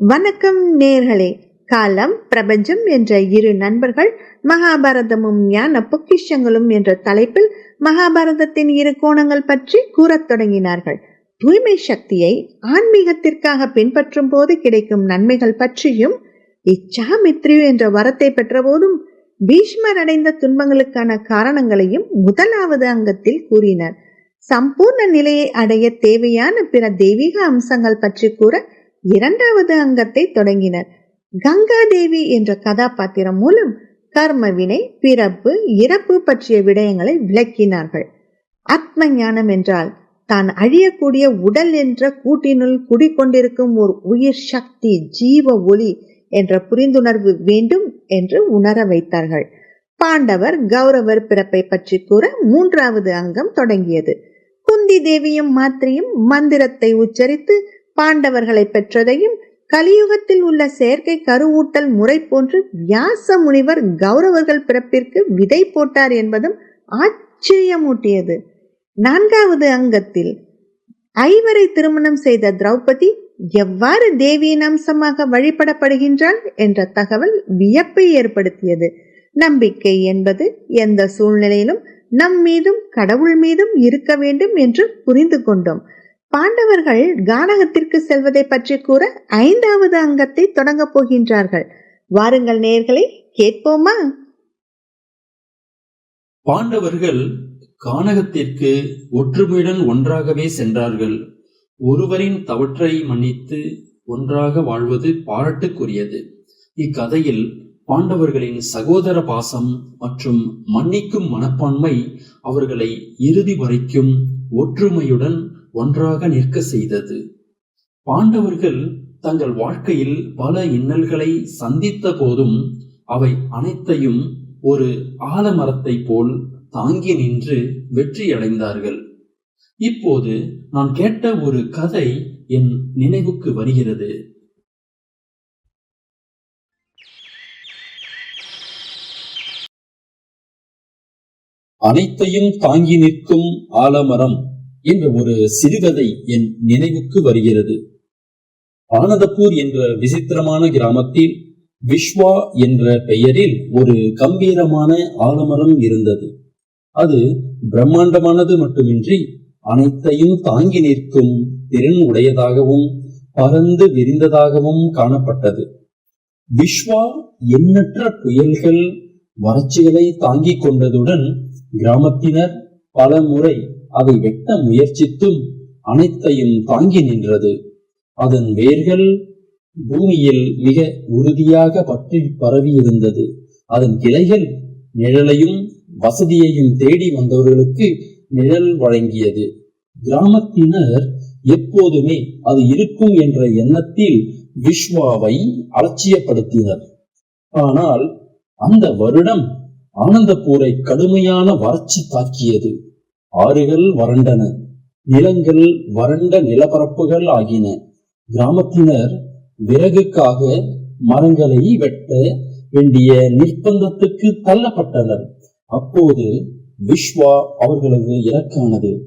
வணக்கம் நேர்களே. காலம் பிரபஞ்சம் என்ற இரு நண்பர்கள் மகாபாரதமும் ஞான பொக்கிஷங்களும் என்ற தலைப்பில் மகாபாரதத்தின் இரு கோணங்கள் பற்றி கூறத் தொடங்கினார்கள். தூய்மை சக்தியை ஆன்மீகத்திற்காக பின்பற்றும் போது கிடைக்கும் நன்மைகள் பற்றியும் இச்சாமித்ரியு என்ற வரத்தை பெற்றபோதும் பீஷ்மர் அடைந்த துன்பங்களுக்கான காரணங்களையும் முதலாவது அங்கத்தில் கூறினர். சம்பூர்ண நிலையை அடைய தேவையான பிற தெய்வீக அம்சங்கள் பற்றி கூற இரண்டாவது அங்கத்தை தொடங்கினர். கங்கா தேவி என்ற கதாபாத்திரம் மூலம் கர்ம வினை பிறப்பு இறப்பு பற்றிய விடயங்களை விளக்கினார்கள். ஆத்ம ஞானம் என்றால் தான் அழியக்கூடிய உடல் என்ற கூட்டினுள் குடிக்கொண்டிருக்கும் ஒரு உயிர் சக்தி ஜீவ ஒளி என்ற புரிந்துணர்வு வேண்டும் என்று உணர வைத்தார்கள். பாண்டவர் கௌரவர் பிறப்பை பற்றி கூற மூன்றாவது அங்கம் தொடங்கியது. குந்தி தேவியும் மாத்திரையும் மந்திரத்தை உச்சரித்து பாண்டவர்களை பெற்றதையும் கலியுகத்தில் உள்ள செயற்கை கருவூட்டல் முறை போன்று வியாச முனிவர் கௌரவர்கள் பிறப்பிற்கு விதை போட்டார் என்பதும் ஆச்சரியமூட்டியது. நான்காவது அங்கத்தில் ஐவரை திருமணம் செய்த திரௌபதி எவ்வாறு தேவியின் அம்சமாக வழிபடப்படுகின்றாள் என்ற தகவல் வியப்பை ஏற்படுத்தியது. நம்பிக்கை என்பது எந்த சூழ்நிலையிலும் நம் மீதும் கடவுள் மீதும் இருக்க வேண்டும் என்று புரிந்து கொண்டோம். பாண்டவர்கள் கானகத்திற்கு செல்வதை பற்றி கூற ஐந்தாவது அங்கத்தை தொடங்கப் போகின்றார்கள். வாருங்கள் நேர்களை கேட்போமா? பாண்டவர்கள் கானகத்திற்கு ஒற்றுமையுடன் ஒன்றாகவே சென்றார்கள். ஒருவரின் தவற்றை மன்னித்து ஒன்றாக வாழ்வது பாராட்டுக்குரியது. இக்கதையில் பாண்டவர்களின் சகோதர பாசம் மற்றும் மன்னிக்கும் மனப்பான்மை அவர்களை இறுதி வரைக்கும் ஒற்றுமையுடன் ஒன்றாக நிற்க செய்தது. பாண்டவர்கள் தங்கள் வாழ்க்கையில் பல இன்னல்களை சந்தித்த போதும் அவை அனைத்தையும் ஒரு ஆலமரத்தை போல் தாங்கி நின்று வெற்றியடைந்தார்கள். இப்போது நான் கேட்ட ஒரு கதை என் நினைவுக்கு வருகிறது. அனைத்தையும் தாங்கி நிற்கும் ஆலமரம். என்ற ஒரு சிறுகதை என் நினைவுக்கு வருகிறது. ஆனந்தப்பூர் என்ற விசித்திரமான கிராமத்தில் விஸ்வா என்ற பெயரில் ஒரு கம்பீரமான ஆலமரம் இருந்தது. அது பிரம்மாண்டமானது மட்டுமின்றி அனைத்தையும் தாங்கி நிற்கும் திறன் உடையதாகவும் பறந்து விரிந்ததாகவும் காணப்பட்டது. விஸ்வா எண்ணற்ற புயல்கள் வறட்சிகளை தாங்கிக் கொண்டதுடன் கிராமத்தினர் பல முறை அதை வெட்ட முயற்சித்தும் அனைத்தையும் தாங்கி நின்றது. அதன் வேர்கள் பூமியில் மிக உறுதியாக பற்றி பரவியிருந்தது. அதன் கிளைகள் நிழலையும் வசதியையும் தேடி வந்தவர்களுக்கு நிழல் வழங்கியது. கிராமத்தினர் எப்போதுமே அது இருக்கும் என்ற எண்ணத்தில் விஸ்வாவை அலட்சியப்படுத்தினர். ஆனால் அந்த வருடம் ஆனந்தப்பூரை கடுமையான வறட்சி தாக்கியது. ஆறுகள் வறண்டன. நிலங்கள் வறண்ட நிலப்பரப்புகள் ஆகின. கிராமத்தினர் விறகுக்காக மரங்களை வெட்ட வேண்டிய நிர்பந்தத்துக்கு தள்ளப்பட்டனர். அப்போது விஸ்வா அவர்களது இலக்கானது.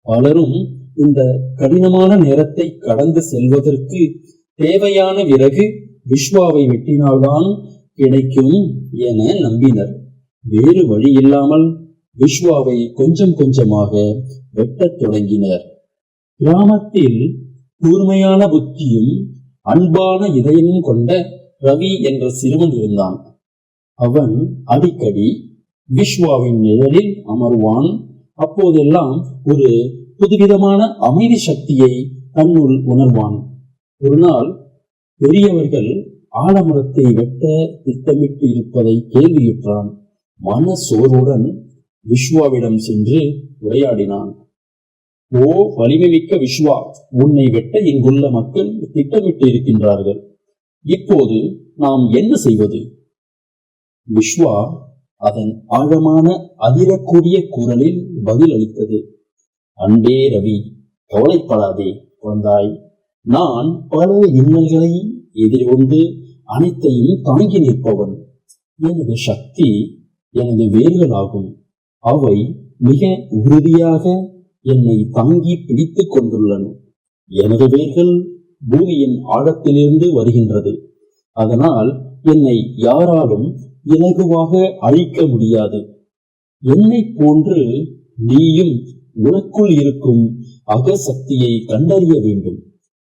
பலரும் இந்த கடினமான நேரத்தை கடந்து செல்வதற்கு தேவையான விறகு விஸ்வாவை வெட்டினால்தான் கிடைக்கும் என நம்பினர். வேறு வழி இல்லாமல் விஸ்வாவை கொஞ்சம் கொஞ்சமாக வெட்டத் தொடங்கினர். கிராமத்தில் கூர்மையான புத்தியும் அன்பான இதயமும் கொண்ட ரவி என்ற சிறுவன் இருந்தான். அவன் அடிக்கடி விஸ்வாவின் நிழலில் அமர்வான். அப்போதெல்லாம் ஒரு புதுவிதமான அமைதி சக்தியை தன்னுள் உணர்வான். ஒரு நாள் பெரியவர்கள் ஆலமரத்தை வெட்ட திட்டமிட்டு இருப்பதை கேள்வியுற்றான். மன சோர்வுடன் விஸ்வாவிடம் சென்று உரையாடினான். ஓ வலிமை மிக்க விஸ்வா உன்னை வெட்ட இங்குள்ள மக்கள் திட்டமிட்டு இருக்கின்றார்கள். இப்போது நாம் என்ன செய்வது? விஸ்வா அதன் ஆழமான அதிரக்கூடிய குரலில் பதில் அளித்தது அன்பே ரவி கவலைப்படாதே குழந்தாய். நான் பல இன்னல்களை எதிர்கொண்டு அனைத்தையும் தாங்கி நிற்பவன். எனது சக்தி எனது வேர்களாகும். அவை மிக உறுதியாக என்னை தாங்கி பிடித்துக் கொண்டுள்ளன. எனது வேர்கள் பூமியின் ஆழத்திலிருந்து வருகின்றது. அதனால் என்னை யாராலும் இலகுவாக அழிக்க முடியாது. என்னை போன்று நீயும் உனக்குள் இருக்கும் அகசக்தியை கண்டறிய வேண்டும்.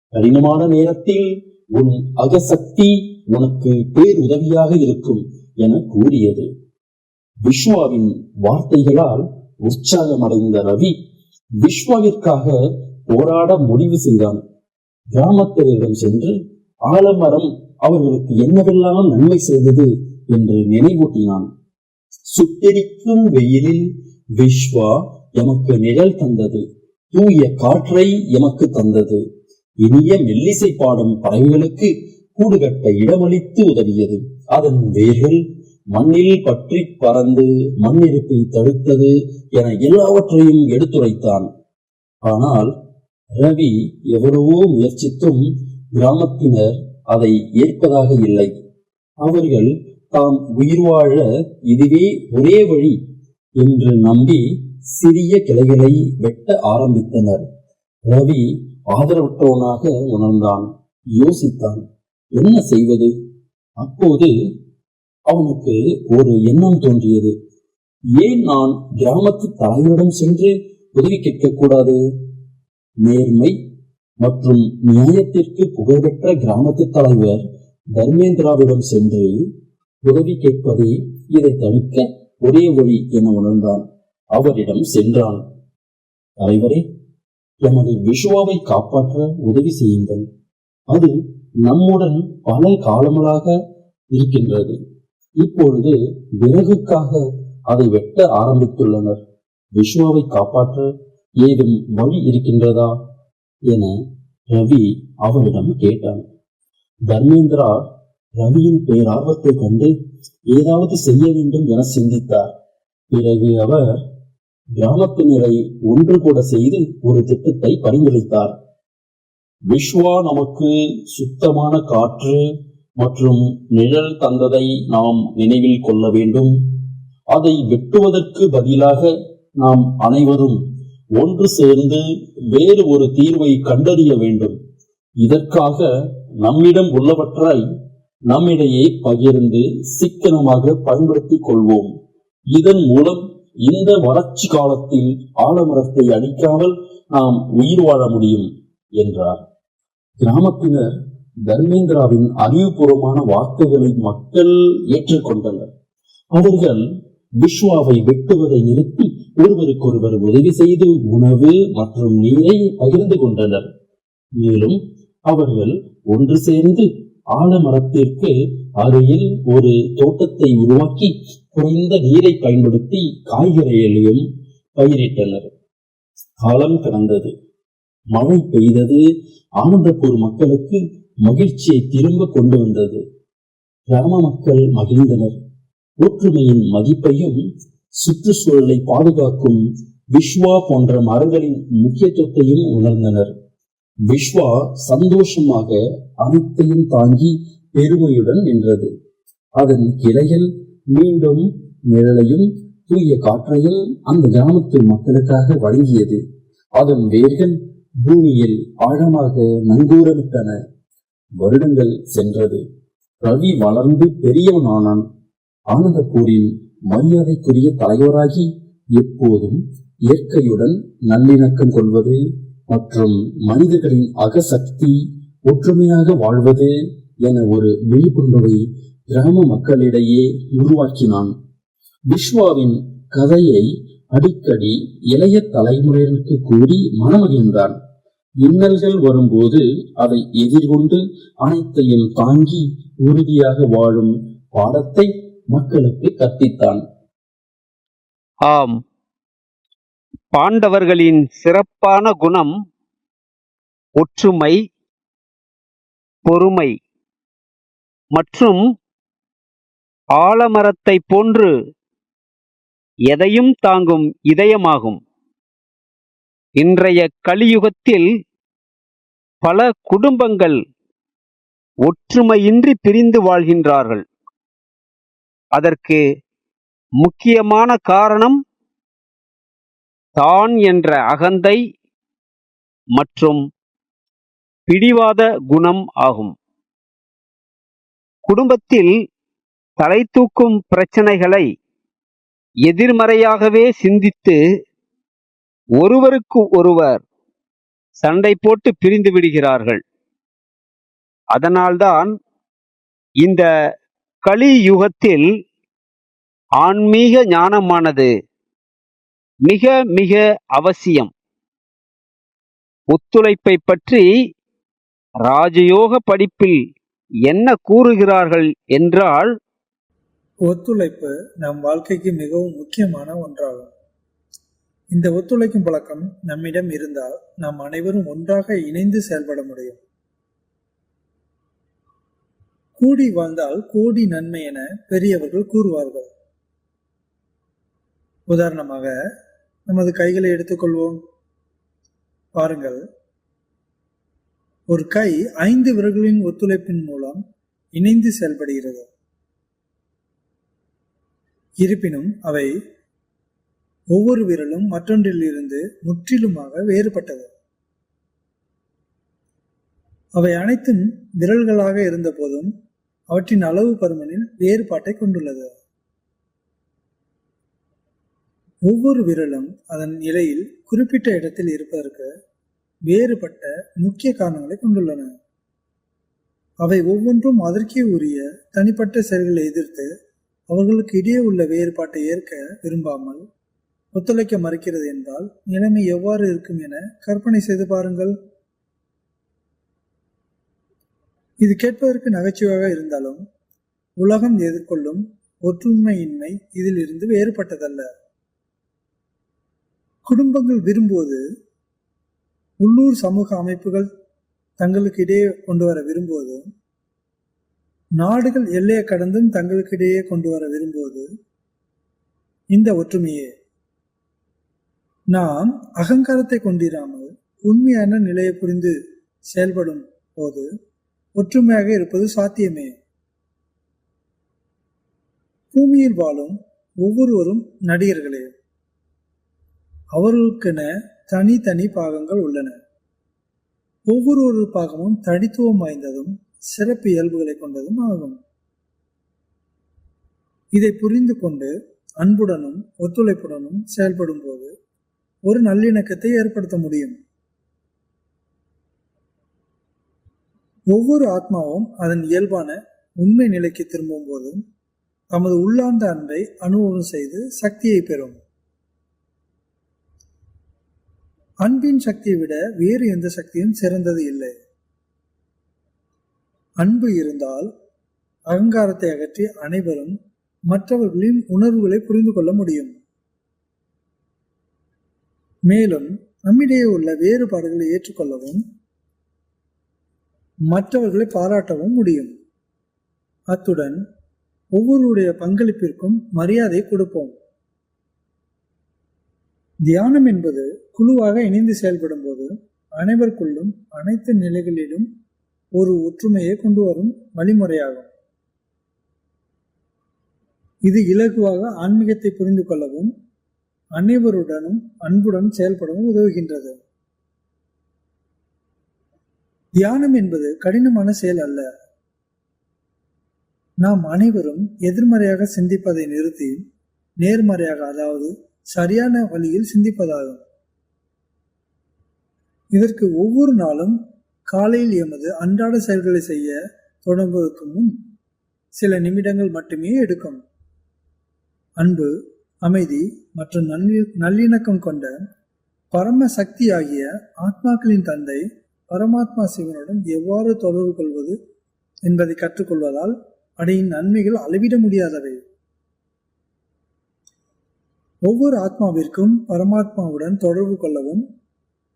கடினமான நேரத்தில் உன் அகசக்தி உனக்கு பேருதவியாக இருக்கும் என கூறியது. விஸ்வாவின் வார்த்தைகளால் உற்சாகமடைந்த ரவி விஸ்வாவிற்காக போராட முடிவு செய்தான். கிராமத்தினரிடம் சென்று ஆலமரம் அவர்களுக்கு என்னவெல்லாம் நன்மை செய்தது? என்று நினைவூட்டினான். சுட்டெரிக்கும் வெயிலில் விஸ்வா எமக்கு நிழல் தந்தது தூய காற்றை எமக்கு தந்தது. இனிய மெல்லிசை பாடும் பறவைகளுக்கு கூடுகட்ட இடமளித்து உதவியது. அதன் வேர்கள் மண்ணில் பற்றி பறந்து மண்ணிருப்பை தடுத்தது என எல்லாவற்றையும் எடுத்துரைத்தான். ஆனால் ரவி எவ்வளவோ முயற்சித்தும் கிராமத்தினர் அதை ஏற்பதாக இல்லை. அவர்கள் தாம் உயிர் வாழ இதுவே ஒரே வழி என்று நம்பி சிறிய கிளைகளை வெட்ட ஆரம்பித்தனர். ரவி ஆதரவற்றவனாக உணர்ந்தான் யோசித்தான் என்ன செய்வது? அப்போது அவனுக்கு ஒரு எண்ணம் தோன்றியது. ஏன் நான் கிராமத்து தலைவரிடம் சென்று உதவி கேட்கக்கூடாது? நேர்மை மற்றும் நியாயத்திற்கு புகழ்பெற்ற கிராமத்து தலைவர் தர்மேந்திராவிடம் சென்று உதவி கேட்பதை இதை தடுக்க ஒரே வழி என உணர்ந்தான். அவரிடம் சென்றான். தலைவரே எமது விஷுவாவை காப்பாற்ற உதவி செய்யுங்கள். அது நம்முடன் பல காலங்களாக இருக்கின்றது. இப்பொழுது விறகுக்காக அதை வெட்ட ஆரம்பித்துள்ளனர். விஸ்வாவை காப்பாற்ற ஏதும் வழி இருக்கின்றதா? என ரவி அவரிடம் கேட்டான். தர்மேந்திரா ரவியின் பேரார்வத்தை கண்டு ஏதாவது செய்ய வேண்டும் என சிந்தித்தார். பிறகு அவர் கிராமத்தினரை ஒன்று கூட செய்து ஒரு திட்டத்தை பரிந்துரைத்தார். விஸ்வா நமக்கு சுத்தமான காற்று மற்றும் நிழல் தந்ததை நாம் நினைவில் கொள்ள வேண்டும். அதை வெட்டுவதற்கு பதிலாக நாம் அனைவரும் ஒன்று சேர்ந்து வேறு ஒரு தீர்வை கண்டறிய வேண்டும். இதற்காக நம்மிடம் உள்ளவற்றை நம்மிடையே பகிர்ந்து சிக்கனமாக பயன்படுத்திக் கொள்வோம். இதன் மூலம் இந்த வறட்சி காலத்தில் ஆலமரத்தை அழிக்காமல் நாம் உயிர் வாழ முடியும் என்றார். கிராமத்தினர் தர்மேந்திராவின் அறிவுபூர்வமான வார்த்தைகளை மக்கள் ஏற்றுக்கொண்டனர். அவர்கள் விஸ்வாவை வெட்டுவதை நிறுத்தி ஒருவருக்கொருவர் உதவி செய்து உணவு மற்றும் நீரை பகிர்ந்து கொண்டனர். மேலும் அவர்கள் ஒன்று சேர்ந்து ஆலமரத்திற்கு அருகில் ஒரு தோட்டத்தை உருவாக்கி குறைந்த நீரை பயன்படுத்தி காய்கறிகளையும் பயிரிட்டனர். காலம் கடந்தது. மழை பெய்தது. ஆனந்தப்பூர் மக்களுக்கு மகிழ்ச்சியை திரும்ப கொண்டு வந்தது. கிராம மக்கள் மகிழ்ந்தனர். ஒற்றுமையின் மதிப்பையும் சுற்றுச்சூழலை பாதுகாக்கும் விஸ்வா போன்ற மரங்களின் முக்கியத்துவத்தையும் உணர்ந்தனர். விஸ்வா சந்தோஷமாக அனைத்தையும் தாங்கி பெருமையுடன் நின்றது. அதன் கிளைகள் மீண்டும் நிழலையும் தூய காற்றையும் அந்த கிராமத்து மக்களுக்காக வழங்கியது. அதன் வேர்கள் பூமியில் ஆழமாக நங்கூரமிட்டன. வருடங்கள் சென்றது. ரவி வளர்ந்து பெரியவனானான். ஆனந்தப்பூரின் மரியாதைக்குரிய தலைவராகி எப்போதும் இயற்கையுடன் நல்லிணக்கம் கொள்வது மற்றும் மனிதர்களின் அகசக்தி ஒற்றுமையாக வாழ்வது என ஒரு விழிப்புணர்வை கிராம மக்களிடையே உருவாக்கினான். விஸ்வாவின் கதையை அடிக்கடி இளைய தலைமுறையினருக்கு கூறி மனமகிழ்ந்தான். இன்னல்கள் வரும்போது அதை எதிர்கொண்டு அனைத்தையும் தாங்கி உறுதியாக வாழும் பாடத்தை மக்களுக்கு கற்பித்தான். ஆம். பாண்டவர்களின் சிறப்பான குணம் ஒற்றுமை பொறுமை மற்றும் ஆலமரத்தை போன்று எதையும் தாங்கும் இதயமாகும். இன்றைய கலியுகத்தில் பல குடும்பங்கள் ஒற்றுமையின்றி பிரிந்து வாழ்கின்றார்கள். அதற்கு முக்கியமான காரணம் தான் என்ற அகந்தை மற்றும் பிடிவாத குணம் ஆகும். குடும்பத்தில் தலை தூக்கும் பிரச்சனைகளை எதிர்மறையாகவே சிந்தித்து ஒருவருக்கு ஒருவர் சண்டை போட்டு பிரிந்து விடுகிறார்கள். அதனால்தான் இந்த கலியுகத்தில் ஆன்மீக ஞானமானது மிக மிக அவசியம். ஒத்துழைப்பை பற்றி ராஜயோக படிப்பில் என்ன கூறுகிறார்கள் என்றால் ஒத்துழைப்பு நம் வாழ்க்கைக்கு மிகவும் முக்கியமான ஒன்றாகும். இந்த ஒத்துழைக்கும் பழக்கம் நம்மிடம் இருந்தால் நாம் அனைவரும் ஒன்றாக இணைந்து செயல்பட முடியும். கூடி வாழ்ந்தால் கோடி நன்மை என பெரியவர்கள் கூறுவார்கள். உதாரணமாக நமது கைகளை எடுத்துக்கொள்வோம். பாருங்கள். ஒரு கை ஐந்து விரல்களின் ஒத்துழைப்பின் மூலம் இணைந்து செயல்படுகிறது. இருப்பினும் அவை ஒவ்வொரு விரலும் மற்றொன்றிலிருந்து முற்றிலுமாக வேறுபட்டது. அவை அனைத்தும் விரல்களாக இருந்தபோதும் அவற்றின் அளவு பருமனில் வேறுபாட்டை கொண்டுள்ளது. ஒவ்வொரு விரலும் அதன் நிலையில் குறிப்பிட்ட இடத்தில் இருப்பதற்கு வேறுபட்ட முக்கிய காரணங்களை கொண்டுள்ளன. அவை ஒவ்வொன்றும் அதற்கே உரிய தனிப்பட்ட செயல்களை எதிர்த்து அவர்களுக்கு இடையே உள்ள வேறுபாட்டை ஏற்க விரும்பாமல் ஒத்துழைக்க மறுக்கிறது என்றால் நிலைமை எவ்வாறு இருக்கும் என கற்பனை செய்து பாருங்கள். இது கேட்பதற்கு நகைச்சுவையாக இருந்தாலும் உலகம் எதிர்கொள்ளும் ஒற்றுமையின்மை இதில் இருந்து வேறுபட்டதல்ல. குடும்பங்கள் விரும்புவது உள்ளூர் சமூக அமைப்புகள் தங்களுக்கு இடையே கொண்டு வர விரும்புவது நாடுகள் எல்லையை கடந்தும் தங்களுக்கு இடையே கொண்டு வர விரும்புவது இந்த ஒற்றுமையே. நாம் அகங்காரத்தை கொண்டிராமல் உண்மையான நிலையை புரிந்து செயல்படும் போது ஒற்றுமையாக இருப்பது சாத்தியமே. பூமியில் வாழும் ஒவ்வொருவரும் நடிகர்களே அவர்களுக்கென தனித்தனி பாகங்கள் உள்ளன. ஒவ்வொரு ஒரு பாகமும் தனித்துவம் வாய்ந்ததும் சிறப்பு இயல்புகளை கொண்டதும் ஆகும். இதை புரிந்து கொண்டு அன்புடனும் ஒத்துழைப்புடனும் செயல்படும் போது ஒரு நல்லிணக்கத்தை ஏற்படுத்த முடியும். ஒவ்வொரு ஆத்மாவும் அதன் இயல்பான உண்மை நிலைக்கு திரும்பும் போதும் தமது உள்ளார்ந்த அன்பை அனுபவம் செய்து சக்தியை பெறும். அன்பின் சக்தியை விட வேறு எந்த சக்தியும் சிறந்தது இல்லை. அன்பு இருந்தால் அகங்காரத்தை அகற்றி அனைவரும் மற்றவர்களின் உணர்வுகளை புரிந்து கொள்ள முடியும். மேலும் நம்மிடையே உள்ள வேறுபாடுகளை ஏற்றுக்கொள்ளவும் மற்றவர்களை பாராட்டவும் முடியும். அத்துடன் ஒவ்வொருடைய பங்களிப்பிற்கும் மரியாதை கொடுப்போம். தியானம் என்பது குழுவாக இணைந்து செயல்படும் போது அனைவருக்குள்ளும் அனைத்து நிலைகளிலும் ஒரு ஒற்றுமையை கொண்டு வரும் வழிமுறையாகும். இது இலகுவாக ஆன்மீகத்தை புரிந்து கொள்ளவும் அனைவருடனும் அன்புடன் செயல்படவும் உதவுகின்றது. தியானம் என்பது கடினமான செயல் அல்ல. நாம் அனைவரும் எதிர்மறையாக சிந்திப்பதை நிறுத்தி நேர்மறையாக அதாவது சரியான வழியில் சிந்திப்பதாகும். இதற்கு ஒவ்வொரு நாளும் காலையில் எமது அன்றாட செயல்களை செய்ய தொடங்குவதற்கு முன் சில நிமிடங்கள் மட்டுமே எடுக்கும். அன்பு அமைதி மற்றும் நல்லி நல்லிணக்கம் கொண்ட பரம சக்தி ஆகிய ஆத்மாக்களின் தந்தை பரமாத்மா சிவனுடன் எவ்வாறு தொடர்பு கொள்வது என்பதை கற்றுக்கொள்வதால் அடையின் நன்மைகள் அளவிட முடியாதவை. ஒவ்வொரு ஆத்மாவிற்கும் பரமாத்மாவுடன் தொடர்பு கொள்ளவும்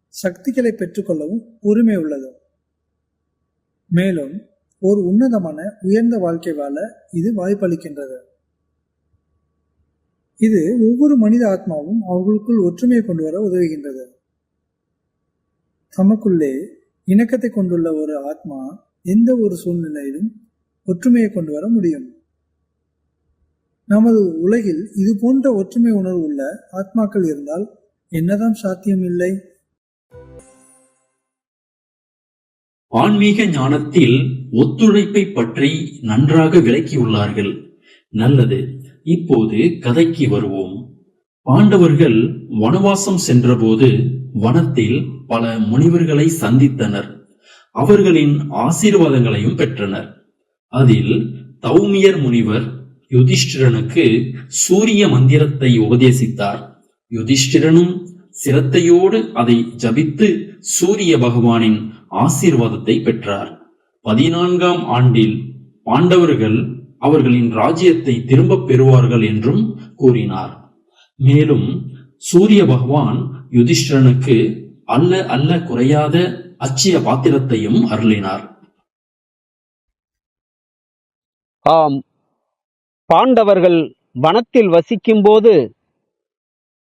சக்திகளை பெற்றுக்கொள்ளவும் உரிமை உள்ளது. மேலும் ஒரு உன்னதமான உயர்ந்த வாழ்க்கை வாழ இது வாய்ப்பளிக்கின்றது. இது ஒவ்வொரு மனித ஆத்மாவும் அவர்களுக்குள் ஒற்றுமையை கொண்டு வர உதவுகின்றது. தமக்குள்ளே இணக்கத்தை கொண்டுள்ள ஒரு ஆத்மா எந்த ஒரு சூழ்நிலையிலும் ஒற்றுமையை கொண்டு வர முடியும். நமது உலகில் இது போன்ற ஒற்றுமை உணர்வு உள்ள ஆத்மாக்கள் இருந்தால் என்னதான் சாத்தியம் இல்லை? ஆன்மீக ஞானத்தில் ஒத்துழைப்பை பற்றி நன்றாக விளக்கியுள்ளார்கள். நல்லது. இப்போது கதைக்கு வருவோம். பாண்டவர்கள் வனவாசம் சென்றபோது வனத்தில் பல முனிவர்களை சந்தித்தனர். அவர்களின் ஆசீர்வாதங்களையும் பெற்றனர். அதில் தௌமியர் முனிவர் யுதிஷ்டிரனுக்கு சூரிய மந்திரத்தை உபதேசித்தார். யுதிஷ்டிரனும் சிரத்தையோடு அதை ஜபித்து சூரிய பகவானின் ஆசீர்வாதத்தை பெற்றார். பதினான்காம் ஆண்டில் பாண்டவர்கள் அவர்களின் ராஜ்யத்தை திரும்பப் பெறுவார்கள் என்றும் கூறினார். மேலும் சூரிய பகவான் யுதிஷ்டிரனுக்கு அல்ல அல்ல குறையாத அச்சிய பாத்திரத்தையும் அருளினார். ஆம் பாண்டவர்கள் வனத்தில் வசிக்கும் போது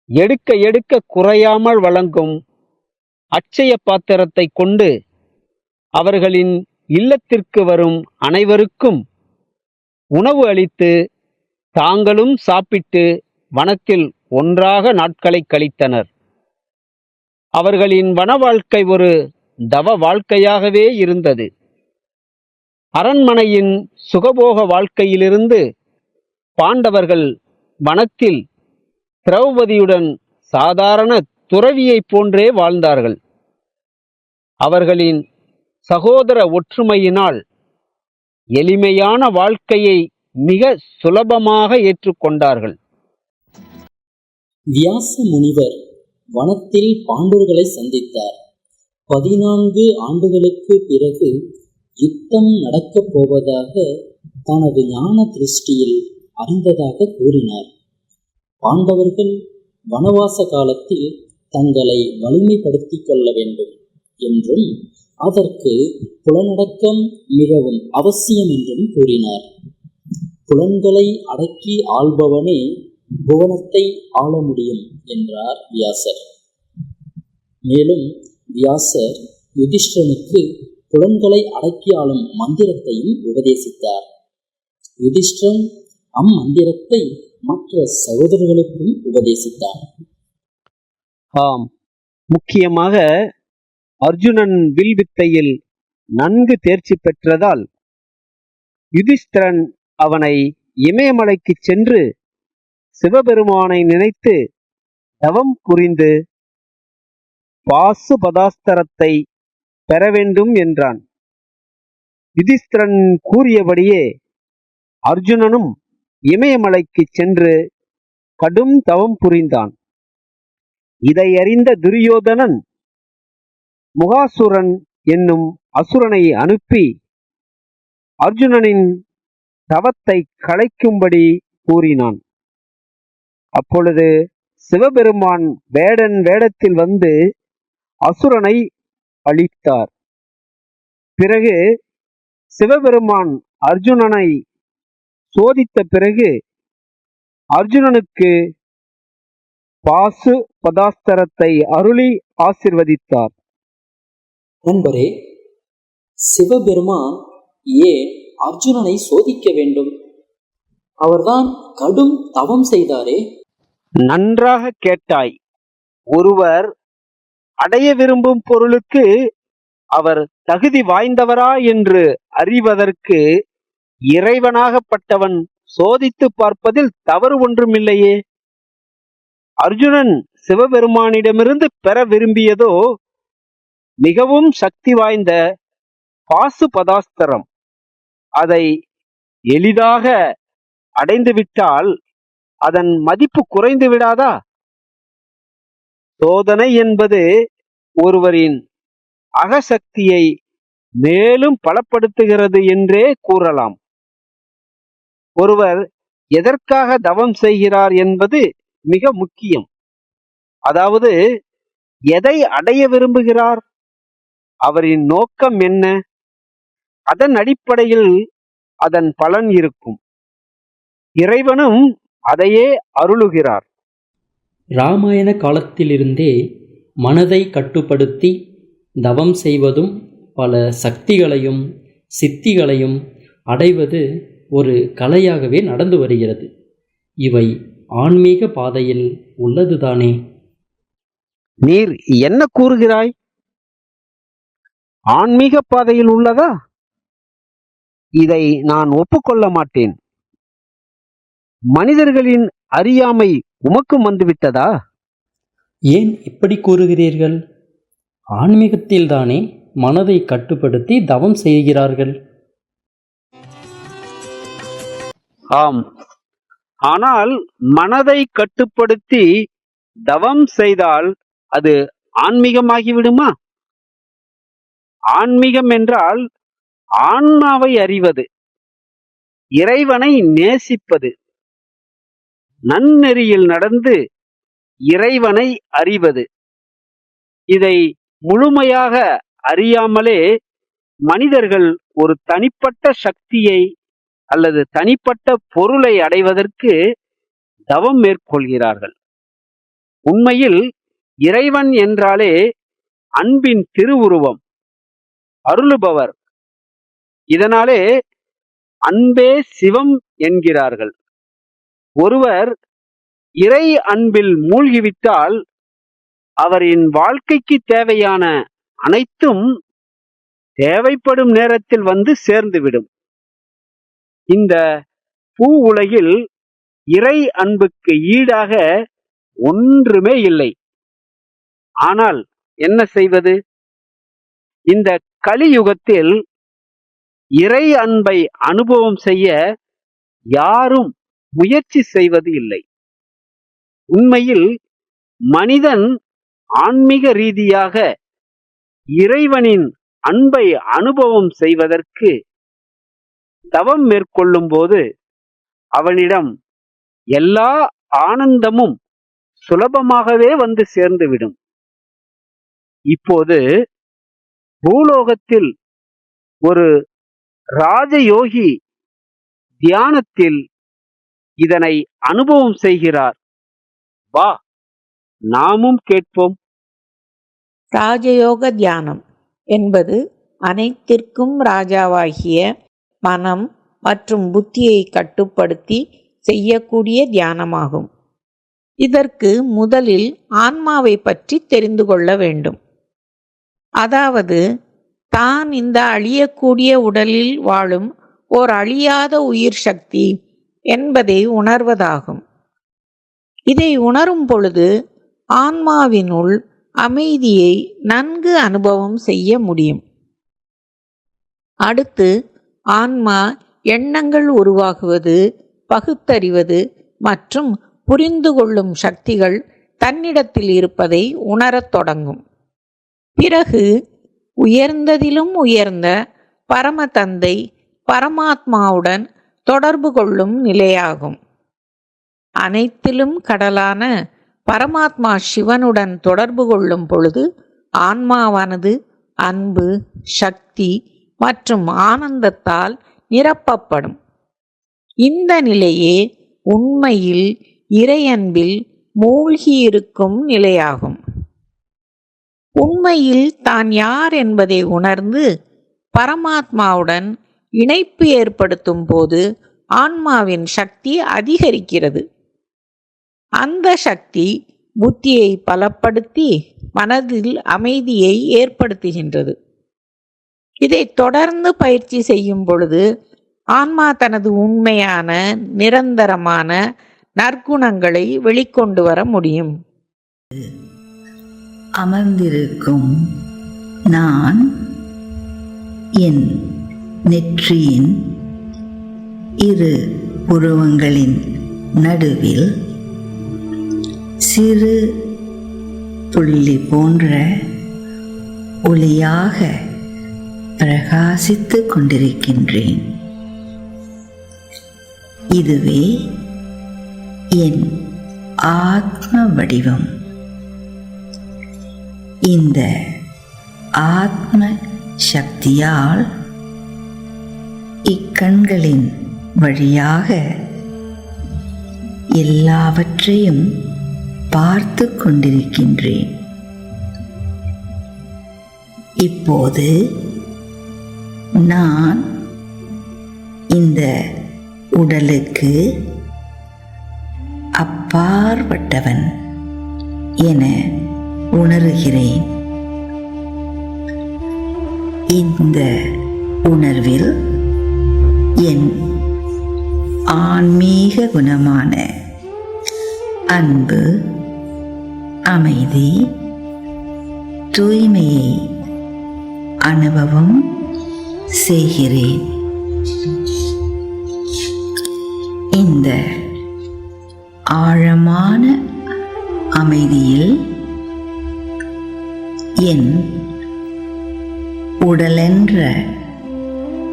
எடுக்க எடுக்க குறையாமல் வழங்கும் அட்சய பாத்திரத்தை கொண்டு அவர்களின் இல்லத்திற்கு வரும் அனைவருக்கும் உணவு அளித்து தாங்களும் சாப்பிட்டு வனத்தில் ஒன்றாக நாட்களை கழித்தனர். அவர்களின் வன வாழ்க்கை ஒரு தவ வாழ்க்கையாகவே இருந்தது. அரண்மனையின் சுகபோக வாழ்க்கையிலிருந்து பாண்டவர்கள் வனத்தில் திரௌபதியுடன் சாதாரண துறவியைப் போன்றே வாழ்ந்தார்கள். அவர்களின் சகோதர ஒற்றுமையினால் எளிமையான வாழ்க்கையை மிக சுலபமாக ஏற்றுக்கொண்டார்கள். வியாச முனிவர் வனத்தில் பாண்டவர்களை சந்தித்தார். பதினான்கு ஆண்டுகளுக்கு பிறகு யுத்தம் நடக்கப் போவதாக தனது ஞான திருஷ்டியில் அறிந்ததாக கூறினார். பாண்டவர்கள் வனவாச காலத்தில் தங்களை வலிமைப்படுத்திக் கொள்ள வேண்டும் என்றும் அதற்கு புலனடக்கம் மிகவும் அவசியம் என்றும் கூறினார். புலன்களை அடக்கி ஆள்பவனே புவனத்தை ஆள முடியும் என்றார் வியாசர். மேலும் வியாசர் யுதிஷ்டனுக்கு புலன்களை அடக்கி ஆளும் மந்திரத்தையும் உபதேசித்தார். யுதிஷ்டன் அம்மந்திரத்தை மற்ற சகோதரர்களுக்கும் உபதேசித்தார். ஆம். முக்கியமாக அர்ஜுனன் வில் வித்தையில் நன்கு தேர்ச்சி பெற்றதால் யுதிஷ்திரன் அவனை இமயமலைக்கு சென்று சிவபெருமானை நினைத்து தவம் புரிந்து பாசுபதாஸ்தரத்தை பெற வேண்டும் என்றான். யுதிஷ்திரன் கூறியபடியே அர்ஜுனனும் இமயமலைக்கு சென்று கடும் தவம் புரிந்தான். இதை அறிந்த துரியோதனன் முகாசுரன் என்னும் அசுரனை அனுப்பி அர்ஜுனனின் தவத்தை கலைக்கும்படி கூறினான். அப்பொழுது சிவபெருமான் வேடன் வேடத்தில் வந்து அசுரனை அழித்தார். பிறகு சிவபெருமான் அர்ஜுனனை சோதித்த பிறகு அர்ஜுனனுக்கு பாசு பதாஸ்தரத்தை அருளி ஆசிர்வதித்தார். நண்பரே சிவபெருமான் ஏன் அர்ஜுனனை சோதிக்க வேண்டும்? அவர்தான் கடும் தவம் செய்தாரே. நன்றாக கேட்டாய். ஒருவர் அடைய விரும்பும் பொருளுக்கு அவர் தகுதி வாய்ந்தவரா என்று அறிவதற்கு இறைவனாகப்பட்டவன் சோதித்து பார்ப்பதில் தவறு ஒன்றுமில்லையே. அர்ஜுனன் சிவபெருமானிடமிருந்து பெற விரும்பியதோ மிகவும் சக்தி வாய்ந்த பாசு பதாஸ்தரம் அதை எளிதாக அடைந்துவிட்டால் அதன் மதிப்பு குறைந்து விடாதா? சோதனை என்பது ஒருவரின் அகசக்தியை மேலும் பலப்படுத்துகிறது என்றே கூறலாம். ஒருவர் எதற்காக தவம் செய்கிறார் என்பது மிக முக்கியம். அதாவது எதை அடைய விரும்புகிறார்? அவரின் நோக்கம் என்ன? அதன் அடிப்படையில் அதன் பலன் இருக்கும். இறைவனும் அதையே அருளுகிறார். இராமாயண காலத்திலிருந்தே மனதை கட்டுப்படுத்தி தவம் செய்வதும் பல சக்திகளையும் சித்திகளையும் அடைவது ஒரு கலையாகவே நடந்து வருகிறது. இவை ஆன்மீக பாதையில் உள்ளதுதானே? நீர் என்ன கூறுகிறாய்? ஆன்மீக பாதையில் உள்ளதா? இதை நான் ஒப்புக்கொள்ள மாட்டேன். மனிதர்களின் அறியாமை உமக்கும் வந்துவிட்டதா? ஏன் இப்படி கூறுகிறீர்கள்? ஆன்மீகத்தில்தானே மனதை கட்டுப்படுத்தி தவம் செய்கிறார்கள். ஆம். ஆனால் மனதை கட்டுப்படுத்தி தவம் செய்தால் அது ஆன்மீகமாகிவிடுமா? ஆன்மீகம் என்றால் ஆன்மாவை அறிவது இறைவனை நேசிப்பது நன்னெறியில் நடந்து இறைவனை அறிவது. இதை முழுமையாக அறியாமலே மனிதர்கள் ஒரு தனிப்பட்ட சக்தியை அல்லது தனிப்பட்ட பொருளை அடைவதற்கு தவம் மேற்கொள்கிறார்கள். உண்மையில் இறைவன் என்றாலே அன்பின் திருவுருவம் அருளுபவர் இதனாலே அன்பே சிவம் என்கிறார்கள். ஒருவர் இறை அன்பில் மூழ்கிவிட்டால் அவரின் வாழ்க்கைக்கு தேவையான அனைத்தும் தேவைப்படும் நேரத்தில் வந்து சேர்ந்துவிடும். இந்த பூ உலகில் இறை அன்புக்கு ஈடாக ஒன்றுமே இல்லை. ஆனால் என்ன செய்வது? இந்த கலியுகத்தில் இறை அன்பை அனுபவம் செய்ய யாரும் முயற்சி செய்வது இல்லை. உண்மையில் மனிதன் ஆன்மீக ரீதியாக இறைவனின் அன்பை அனுபவம் செய்வதற்கு தவம் மேற்கொள்ளும் போது அவனிடம் எல்லா ஆனந்தமும் சுலபமாகவே வந்து சேர்ந்துவிடும். இப்போது பூலோகத்தில் ஒரு ராஜயோகி தியானத்தில் இதனை அனுபவம் செய்கிறார். வா நாமும் கேட்போம். ராஜயோக தியானம் என்பது அனைத்திற்கும் ராஜாவாகிய மனம் மற்றும் புத்தியை கட்டுப்படுத்தி செய்யக்கூடிய தியானமாகும். இதற்கு முதலில் ஆன்மாவை பற்றி தெரிந்து கொள்ள வேண்டும். அதாவது தான் இந்த அழியக்கூடிய உடலில் வாழும் ஓர் அழியாத உயிர் சக்தி என்பதை உணர்வதாகும். இதை உணரும் பொழுது ஆன்மாவினுள் அமைதியை நன்கு அனுபவம் செய்ய முடியும். அடுத்து ஆன்மா எண்ணங்கள் உருவாகுவது பகுத்தறிவது மற்றும் புரிந்து கொள்ளும் சக்திகள் தன்னிடத்தில் இருப்பதை உணரத் தொடங்கும். பிறகு உயர்ந்ததிலும் உயர்ந்த பரமதந்தை பரமாத்மாவுடன் தொடர்பு கொள்ளும் நிலையாகும். அனைத்திலும் கடலான பரமாத்மா சிவனுடன் தொடர்பு கொள்ளும் பொழுது ஆன்மாவானது அன்பு சக்தி மற்றும் ஆனந்தத்தால் நிரப்பப்படும். இந்த நிலையே உண்மையில் இறையன்பில் மூழ்கியிருக்கும் நிலையாகும். உண்மையில் தான் யார் என்பதை உணர்ந்து பரமாத்மாவுடன் இணைப்பு ஏற்படுத்தும் போது ஆன்மாவின் சக்தி அதிகரிக்கிறது. அந்த சக்தி புத்தியை பலப்படுத்தி மனதில் அமைதியை ஏற்படுத்துகின்றது. இதை தொடர்ந்து பயிற்சி செய்யும் பொழுது ஆன்மா தனது உண்மையான நிரந்தரமான நற்குணங்களை வெளிக்கொண்டு வர முடியும். அமர்ந்திருக்கும் நான் என் நெற்றியின் இரு புருவங்களின் நடுவில் சிறு புள்ளி போன்ற ஒளியாக பிரகாசித்துக் கொண்டிருக்கின்றேன். இதுவே என் ஆத்ம வடிவம். இந்த ஆத்ம சக்தியால் இக்கண்களின் வழியாக எல்லாவற்றையும் பார்த்து கொண்டிருக்கின்றேன். இப்போது நான் இந்த உடலுக்கு அப்பாற்பட்டவன் என உணர்கிறேன். இந்த உணர்வில் என் ஆன்மீக குணமான அன்பு அமைதி தூய்மையை அனுபவம் செய்கிறேன். இந்த ஆழமான அமைதியில் என் உடலென்ற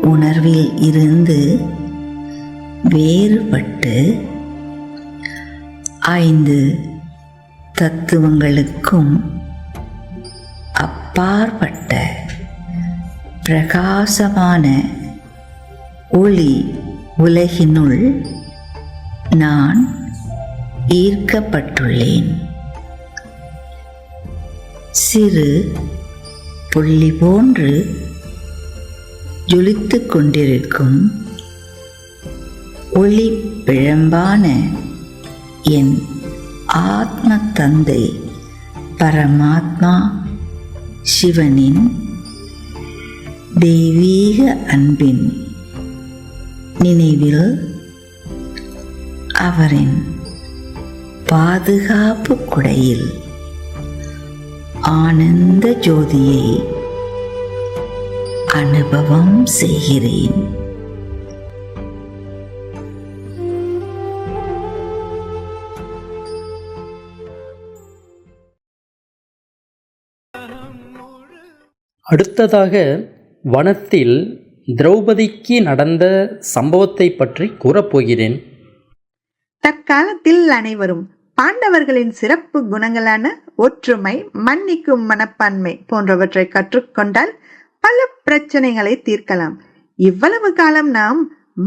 உணர்வில் இருந்து வேறுபட்டு ஐந்து தத்துவங்களுக்கும் அப்பாற்பட்ட பிரகாசமான ஒளி உலகினுள் நான் ஈர்க்கப்பட்டுள்ளேன். சிறு புள்ளி போன்று ஜொலித்து கொண்டிருக்கும் ஒளி பிழம்பான என் ஆத்ம தந்தை பரமாத்மா சிவனின் தெய்வீக அன்பின் நினைவில் அவரின் பாதுகாப்பு குடையில் ஆனந்த ஜோதியை அனுபவம் செய்கிறேன். அடுத்ததாக வனத்தில் திரௌபதிக்கு நடந்த சம்பவத்தை பற்றி கூறப்போகிறேன். தற்காலத்தில் அனைவரும் பாண்டவர்களின் சிறப்பு குணங்களான ஒற்றுமை மன்னிக்கும் மனப்பான்மை போன்றவற்றை கற்றுக்கொண்டால் பல பிரச்சனைகளை தீர்க்கலாம். இவ்வளவு காலம் நாம்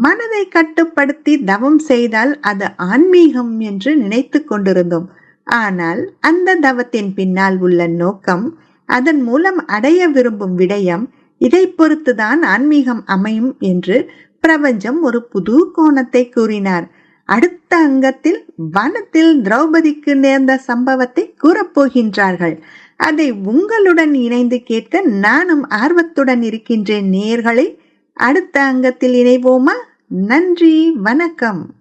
மனதை கட்டுப்படுத்தி தவம் செய்தால் அது ஆன்மீகம் என்று நினைத்து கொண்டிருந்தோம். ஆனால் அந்த தவத்தின் பின்னால் உள்ள நோக்கம் அதன் மூலம் அடைய விரும்பும் விடயம் இதை பொறுத்துதான் ஆன்மீகம் அமையும் என்று பிரபஞ்சம் ஒரு புது கோணத்தை கூறினார். அடுத்த அங்கத்தில் வனத்தில் திரௌபதிக்கு நேர்ந்த சம்பவத்தை கூறப்போகின்றார்கள். அதை உங்களுடன் இணைந்து கேட்க நானும் ஆர்வத்துடன் இருக்கின்றேன். நேர்களை அடுத்த அங்கத்தில் இணைவோமா? நன்றி வணக்கம்.